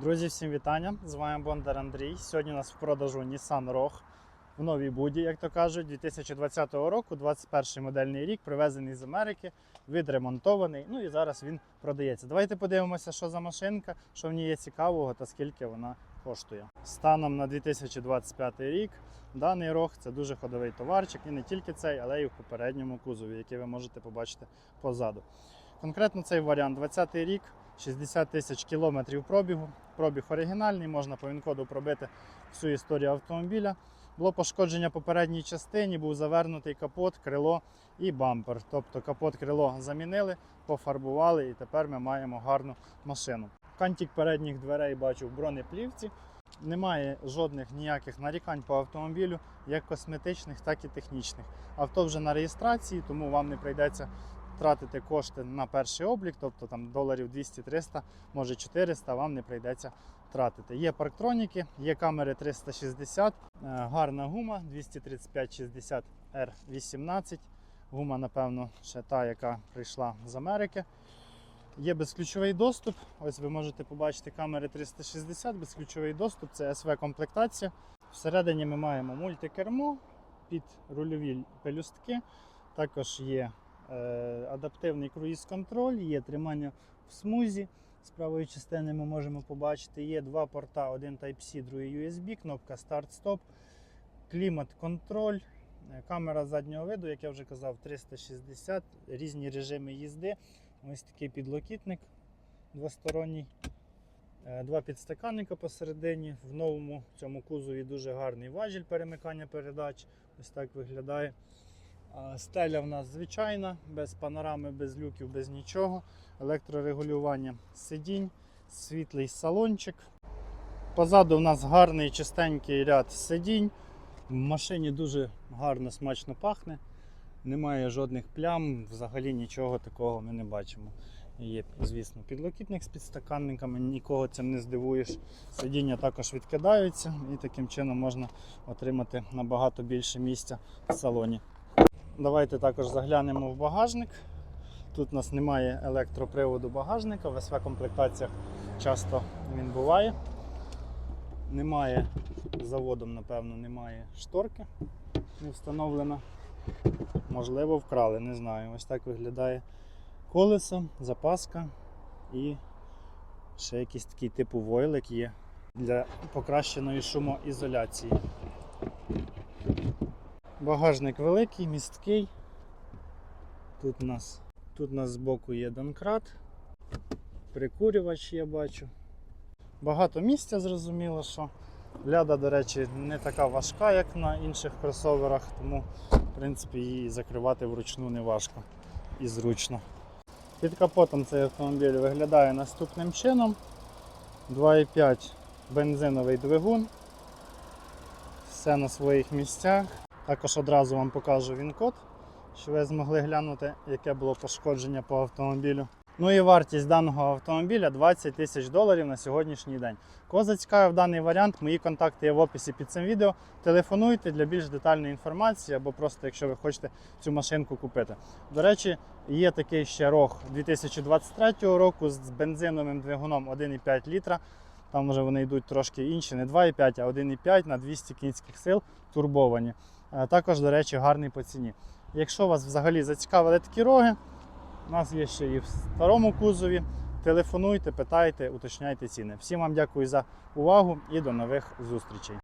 Друзі, всім вітання! З вами Бондар Андрій. Сьогодні у нас в продажу Nissan Rogue в новій буді, як то кажуть, 2020 року, 21 модельний рік, привезений з Америки, відремонтований. Ну і зараз він продається. Давайте подивимося, що за машинка, що в ній є цікавого та скільки вона коштує. Станом на 2025 рік даний Rogue – це дуже ходовий товарчик, і не тільки цей, але й в попередньому кузові, який ви можете побачити позаду. Конкретно цей варіант 20 рік, 60 тисяч кілометрів пробігу. Пробіг оригінальний, можна по він-коду пробити всю історію автомобіля. Було пошкодження по передній частині, був завернутий капот, крило і бампер. Тобто капот крило замінили, пофарбували і тепер ми маємо гарну машину. Кантик передніх дверей бачу в бронеплівці. Немає жодних ніяких нарікань по автомобілю, як косметичних, так і технічних. Авто вже на реєстрації, тому вам не прийдеться тратити кошти на перший облік, тобто там доларів 200-300, може 400, вам не прийдеться тратити. Є парктроніки, є камери 360, е, гарна гума 235-60 R18. Гума, напевно, ще та, яка прийшла з Америки. Є безключовий доступ. Ось ви можете побачити камери 360, безключовий доступ, це СВ комплектація. Всередині ми маємо мультикермо під рульові пелюстки. Також є адаптивний круїз-контроль, є тримання в смузі. З правої частини ми можемо побачити, є два порта, один Type-C, другий USB, кнопка Start-Stop, клімат-контроль, е, камера заднього виду, як я вже казав, 360, різні режими їзди. Ось такий підлокітник двосторонній. Е, Два підстаканника посередині. В новому цьому кузові дуже гарний важіль перемикання передач. Ось так виглядає. Стеля в нас звичайна, без панорами, без люків, без нічого. Електрорегулювання сидінь, світлий салончик. Позаду в нас гарний чистенький ряд сидінь. В машині дуже гарно, смачно пахне. Немає жодних плям, взагалі нічого такого ми не бачимо. Є, звісно, підлокітник з підстаканниками, нікого цим не здивуєш. Сидіння також відкидаються і таким чином можна отримати набагато більше місця в салоні. Давайте також заглянемо в багажник. Тут у нас немає електроприводу багажника, в СВ комплектаціях часто він буває. Немає заводом, напевно, немає шторки, не встановлена. Можливо, вкрали, не знаю. Ось так виглядає колесо, запаска і ще якийсь такий типу войлик є для покращеної шумоізоляції. Багажник великий, місткий. Тут у нас, тут у нас збоку є донкрат, прикурювач я бачу. Багато місця зрозуміло, що ляда, до речі, не така важка, як на інших кросоверах, тому в принципі її закривати вручну не важко і зручно. Під капотом цей автомобіль виглядає наступним чином. 2,5 бензиновий двигун. Все на своїх місцях. Також одразу вам покажу він-код, щоб ви змогли глянути, яке було пошкодження по автомобілю. Ну і вартість даного автомобіля 20 тисяч доларів на сьогоднішній день. Кого зацікавив даний варіант, мої контакти є в описі під цим відео. Телефонуйте для більш детальної інформації або просто якщо ви хочете цю машинку купити. До речі, є такий ще рог 2023 року з бензиновим двигуном 1,5 літра. Там вже вони йдуть трошки інші, не 2,5, а 1,5 на 200 кінських сил турбовані. Е, Також, до речі, гарний по ціні. Якщо вас взагалі зацікавили такі роги, у нас є ще і в старому кузові. Телефонуйте, питайте, уточняйте ціни. Всім вам дякую за увагу і до нових зустрічей.